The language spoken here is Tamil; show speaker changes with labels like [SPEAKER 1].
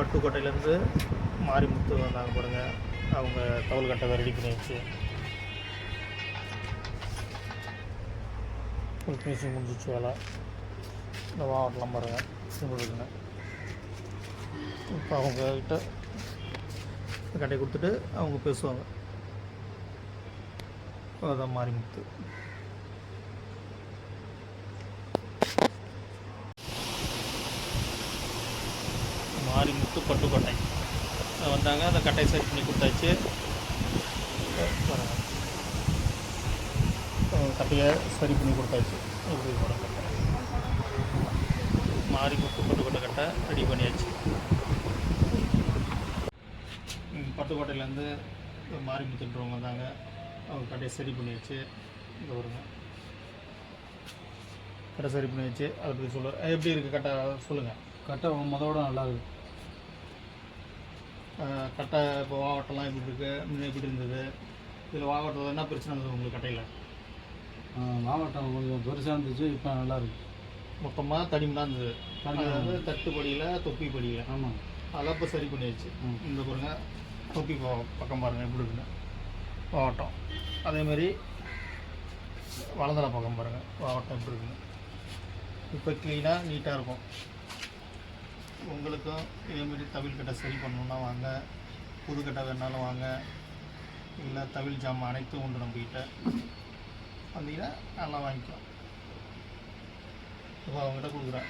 [SPEAKER 1] பட்டுக்கோட்டையிலேருந்து மாரிமுத்து வந்தாங்க பாருங்க. அவங்க தவல் கட்டை ரெடி பண்ணி வச்சு ஃபுல் ஃபினிஷிங் முடிஞ்சிச்சு வேலை. இந்த வாவட்டெலாம் பாருங்கள் சிம்பிள் இருக்குங்க. இப்போ அவங்கக்கிட்ட கட்டை கொடுத்துட்டு அவங்க பேசுவாங்க. அதான் மாறிமுத்து மாரிமுத்து பட்டுக்கோட்டை வந்தாங்க அந்த கட்டையை செட் பண்ணி கொடுத்தாச்சு. கட்டையை சரி பண்ணி கொடுத்தாச்சு. இப்படி பாருங்க மாரிமுத்து பட்டுக்கோட்டை கட்டை ரெடி பண்ணியாச்சு. பட்டுக்கோட்டையிலேருந்து மாரிமுத்துன்றவங்க வந்தாங்க. அவங்க கடையை சரி பண்ணி வச்சு இங்கே வருங்க கடை சரி பண்ணி வச்சு அதை பற்றி சொல்ல. எப்படி இருக்குது கட்டை? சொல்லுங்கள்
[SPEAKER 2] கட்டை மொதோட நல்லா இருக்கு.
[SPEAKER 1] கட்டை இப்போ வாவட்டம்லாம் எப்படி இருக்குது முன்ன எப்படி இருந்தது? இதில் வாவட்டத்தில் என்ன பிரச்சனை இருந்தது உங்களுக்கு கட்டையில்?
[SPEAKER 2] மாவட்டம் கொஞ்சம் பெருசாக இருந்துச்சு இப்போ நல்லா இருக்கு.
[SPEAKER 1] மொத்தமாக தடிமனாக இருந்தது. அதாவது தட்டுப்படியில் தொப்பி படியில்
[SPEAKER 2] ஆமாம்
[SPEAKER 1] அதை இப்போ சரி பண்ணியாச்சு. இந்த பாருங்க தொப்பி பக்கம் பாருங்கள் எப்படி இருக்குன்னு. வாவட்டம் அதேமாரி வலந்தலை பக்கம் பாருங்கள் வாவட்டம் எப்படி இருக்குன்னு. இப்போ க்ளீனாக நீட்டாக இருக்கும். உங்களுக்கும் இதேமாரி தவில் கட்டை சரி பண்ணணுன்னா வாங்க. புது கட்டை வேணாலும் வாங்க. இல்லை தவில் ஜாமான் அனைத்தும் உண்டு நம்மக்கிட்ட வந்தீங்கன்னா நல்லா வாங்கிக்கலாம். இப்போ அவங்ககிட்ட கொடுக்குறேன்.